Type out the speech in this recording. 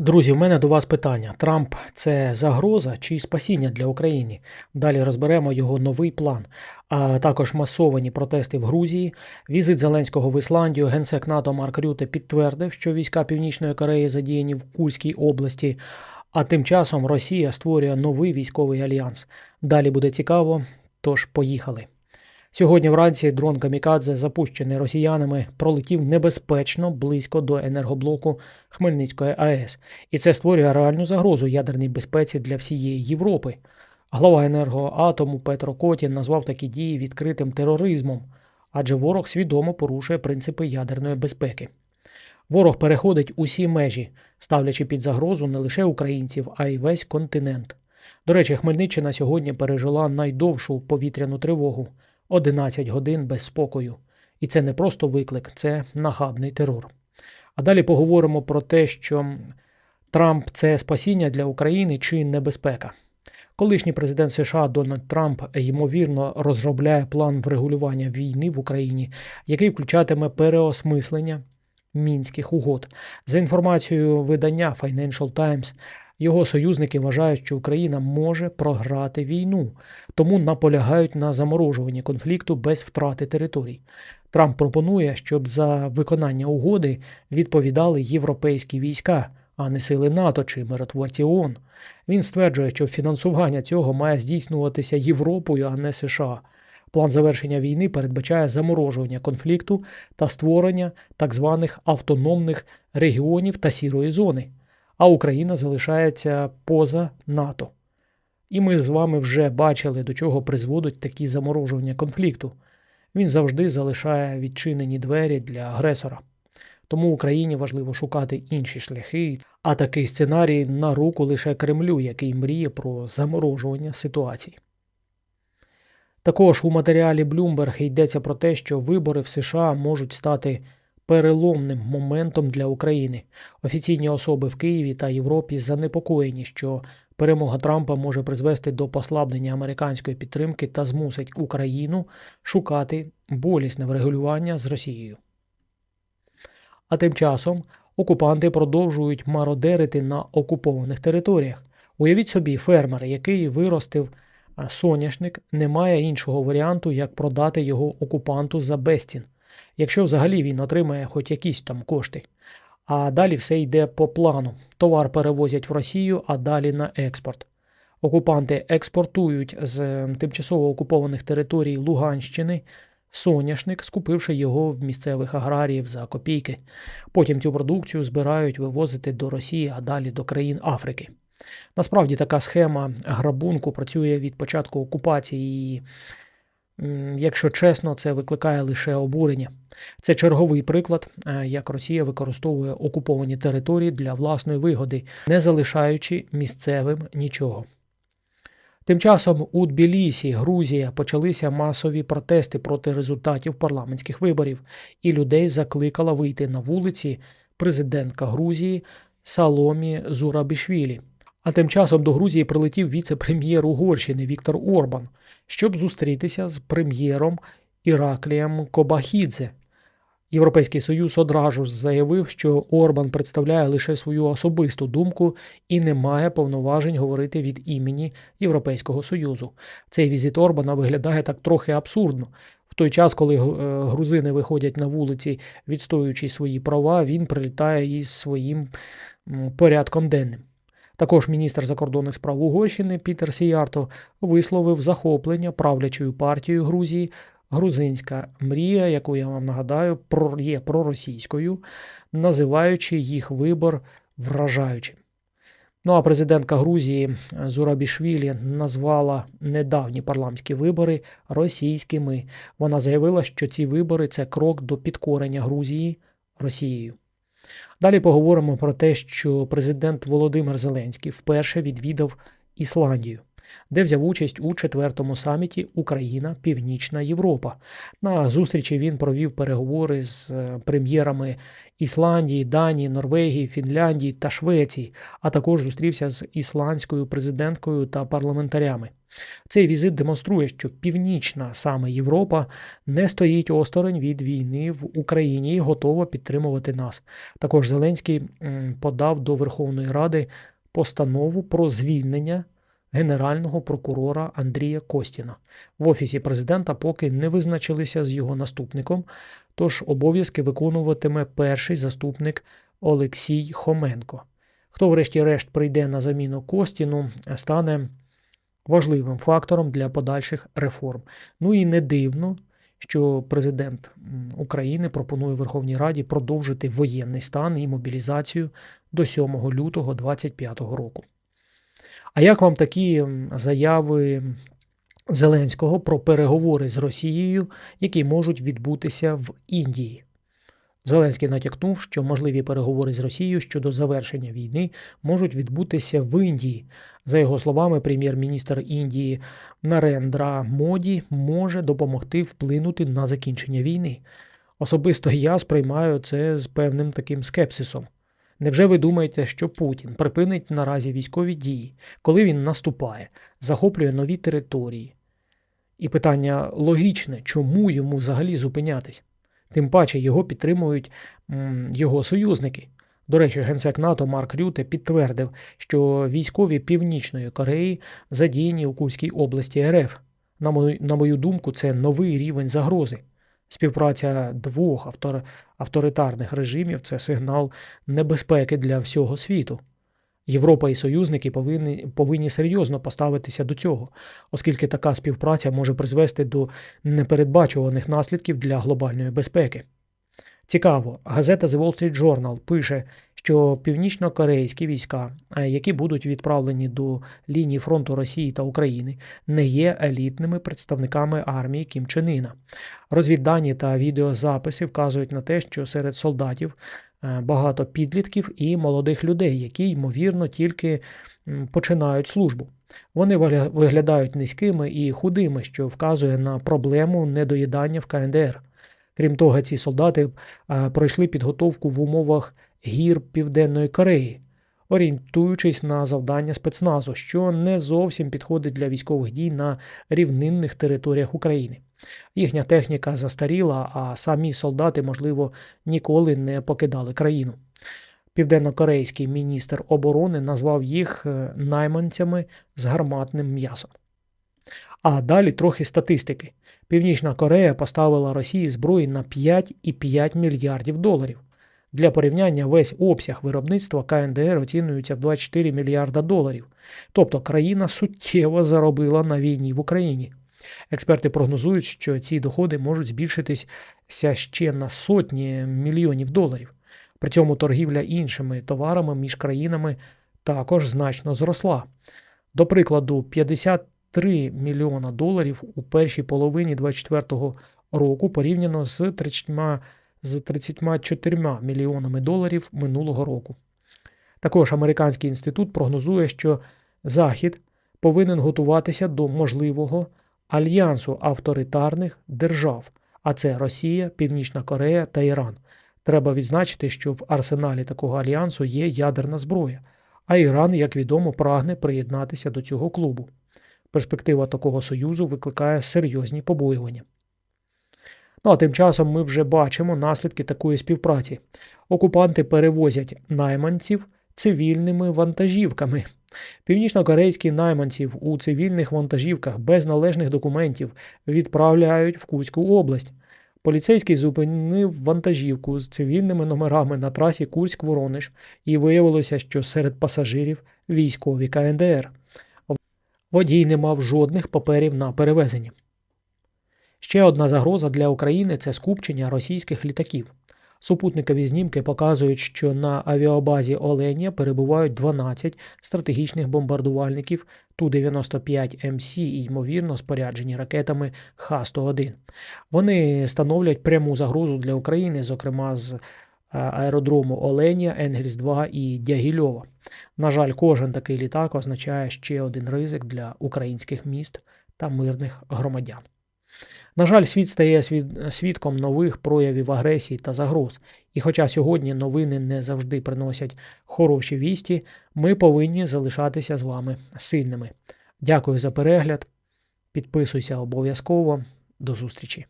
Друзі, в мене до вас питання: Трамп це загроза чи спасіння для України? Далі розберемо його новий план, а також масовані протести в Грузії, візит Зеленського в Ісландію. Генсек НАТО Марк Рюте підтвердив, що війська Північної Кореї задіяні в Курській області. А тим часом Росія створює новий військовий альянс. Далі буде цікаво, тож поїхали. Сьогодні вранці дрон Камікадзе, запущений росіянами, пролетів небезпечно близько до енергоблоку Хмельницької АЕС, і це створює реальну загрозу ядерній безпеці для всієї Європи. Глава енергоатому Петро Котін назвав такі дії відкритим тероризмом, адже ворог свідомо порушує принципи ядерної безпеки. Ворог переходить усі межі, ставлячи під загрозу не лише українців, а й весь континент. До речі, Хмельниччина сьогодні пережила найдовшу повітряну тривогу 11 годин без спокою. І це не просто виклик, це нахабний терор. А далі поговоримо про те, що Трамп це спасіння для України чи небезпека. Колишній президент США Дональд Трамп ймовірно розробляє план врегулювання війни в Україні, який включатиме переосмислення мінських угод. За інформацією видання Financial Times, його союзники вважають, що Україна може програти війну, тому наполягають на заморожуванні конфлікту без втрати територій. Трамп пропонує, щоб за виконання угоди відповідали європейські війська, а не сили НАТО чи миротворці ООН. Він стверджує, що фінансування цього має здійснюватися Європою, а не США. План завершення війни передбачає заморожування конфлікту та створення так званих автономних регіонів та сірої зони, а Україна залишається поза НАТО. І ми з вами вже бачили, до чого призводять такі заморожування конфлікту. Він завжди залишає відчинені двері для агресора. Тому Україні важливо шукати інші шляхи, а такий сценарій на руку лише Кремлю, який мріє про заморожування ситуації. Також у матеріалі Bloomberg йдеться про те, що вибори в США можуть стати переломним моментом для України. Офіційні особи в Києві та Європі занепокоєні, що перемога Трампа може призвести до послаблення американської підтримки та змусить Україну шукати болісне врегулювання з Росією. А тим часом окупанти продовжують мародерити на окупованих територіях. Уявіть собі, фермер, який виростив соняшник, не має іншого варіанту, як продати його окупанту за безцін, якщо взагалі він отримає хоч якісь там кошти. А далі все йде по плану. Товар перевозять в Росію, а далі на експорт. Окупанти експортують з тимчасово окупованих територій Луганщини соняшник, скупивши його в місцевих аграріїв за копійки. Потім цю продукцію збирають вивозити до Росії, а далі до країн Африки. Насправді така схема грабунку працює від початку окупації, якщо чесно, це викликає лише обурення. Це черговий приклад, е, як Росія використовує окуповані території для власної вигоди, не залишаючи місцевим нічого. Тим часом у Тбілісі, Грузія, почалися масові протести проти результатів парламентських виборів, і людей закликала вийти на вулиці президентка Грузії Саломі Зурабішвілі. А тим часом до Грузії прилетів віце-прем'єр Угорщини Віктор Орбан, щоб зустрітися з прем'єром Іраклієм Кобахідзе. Європейський Союз одразу заявив, що Орбан представляє лише свою особисту думку і не має повноважень говорити від імені Європейського Союзу. Цей візит Орбана виглядає так трохи абсурдно. В той час, коли е, грузини виходять на вулиці, відстоюючи свої права, він прилітає із своїм порядком денним. Також міністр закордонних справ Угорщини Пітер Сіярто висловив захоплення правлячою партією Грузії грузинська мрія, яку я вам нагадаю, є проросійською, називаючи їх вибор вражаючим. Ну а президентка Грузії Зурабішвілі назвала недавні парламентські вибори російськими. Вона заявила, що ці вибори це крок до підкорення Грузії Росією. Далі поговоримо про те, що президент Володимир Зеленський вперше відвідав Ісландію. Де взяв участь у четвертому саміті Україна Північна Європа. На зустрічі він провів переговори з е, прем'єрами Ісландії, Данії, Норвегії, Фінляндії та Швеції, а також зустрівся з ісландською президенткою та парламентарями. Цей візит демонструє, що північна саме Європа не стоїть осторонь від війни в Україні і готова підтримувати нас. Також Зеленський подав до Верховної Ради постанову про звільнення генерального прокурора Андрія Костіна. В офісі президента поки не визначилися з його наступником, тож обов'язки виконуватиме перший заступник Олексій Хоменко. Хто, врешті-решт, прийде на заміну Костіну, стане важливим фактором для подальших реформ. Ну і не дивно, що президент України пропонує Верховній Раді продовжити воєнний стан і мобілізацію до 7 лютого 2025 року. А як вам такі заяви Зеленського про переговори з Росією, які можуть відбутися в Індії? Зеленський натякнув, що можливі переговори з Росією щодо завершення війни можуть відбутися в Індії. За його словами, прем'єр-міністр Індії Нарендра Моді може допомогти вплинути на закінчення війни. Особисто я сприймаю це з певним таким скепсисом. Невже ви думаєте, що Путін припинить наразі військові дії, коли він наступає, захоплює нові території? І питання логічне, чому йому взагалі зупинятись? Тим паче його підтримують його союзники. До речі, генсек НАТО Марк Рюте підтвердив, що військові Північної Кореї задіяні у Курській області РФ. На мою, думку, це новий рівень загрози. Співпраця двох автор, авторитарних режимів це сигнал небезпеки для всього світу. Європа і союзники повинні, повинні серйозно поставитися до цього, оскільки така співпраця може призвести до непередбачуваних наслідків для глобальної безпеки. Цікаво, газета The Wall Street Journal пише, що північно-корейські війська, е, які будуть відправлені до лінії фронту Росії та України, не є елітними представниками армії Кім Чен Іна. Розвіддані та відеозаписи вказують на те, що серед солдатів е, багато підлітків і молодих людей, які, ймовірно, тільки починають службу. Вони виглядають низькими і худими, що вказує на проблему недоїдання в КНДР. Крім того, ці солдати е, пройшли підготовку в умовах гір Південної Кореї, орієнтуючись на завдання спецназу, що не зовсім підходить для військових дій на рівнинних територіях України. Їхня техніка застаріла, а самі солдати, можливо, ніколи не покидали країну. Південно-корейський міністр оборони назвав їх е, найманцями з гарматним м'ясом. А далі трохи статистики. Північна Корея поставила Росії зброї на 5,5 мільярдів доларів. Для порівняння весь обсяг виробництва КНДР оцінюється в 24 мільярда доларів. Тобто країна суттєво заробила на війні в Україні. Експерти прогнозують, що ці доходи можуть збільшитися ще на сотні мільйонів доларів. При цьому торгівля іншими товарами між країнами також значно зросла. До прикладу, 53 мільйона доларів у першій половині 2024 року порівняно з 30, з 34 мільйонами доларів минулого року. Також американський інститут прогнозує, що Захід повинен готуватися до можливого альянсу авторитарних держав, а це Росія, Північна Корея та Іран. Треба відзначити, що в арсеналі такого альянсу є ядерна зброя, а Іран, як відомо, прагне приєднатися до цього клубу. Перспектива такого союзу викликає серйозні побоювання. Ну а тим часом ми вже бачимо наслідки такої співпраці. Окупанти перевозять найманців цивільними вантажівками. Північнокорейські найманців у цивільних вантажівках без належних документів відправляють в Курську область. Поліцейський зупинив вантажівку з цивільними номерами на трасі Курськ-Воронеж і виявилося, що серед пасажирів військові КНДР. Водій не мав жодних паперів на перевезення. Ще одна загроза для України це скупчення російських літаків. Супутникові знімки показують, що на авіабазі Оленя перебувають 12 стратегічних бомбардувальників Ту-95МС і, ймовірно, споряджені ракетами Х-101. Вони становлять пряму загрозу для України, зокрема з аеродрому Оленя, Енгельс 2 і Дягільова. На жаль, кожен такий літак означає ще один ризик для українських міст та мирних громадян. На жаль, світ стає свідком нових проявів агресії та загроз. І хоча сьогодні новини не завжди приносять хороші вісті, ми повинні залишатися з вами сильними. Дякую за перегляд. Підписуйся обов'язково. До зустрічі!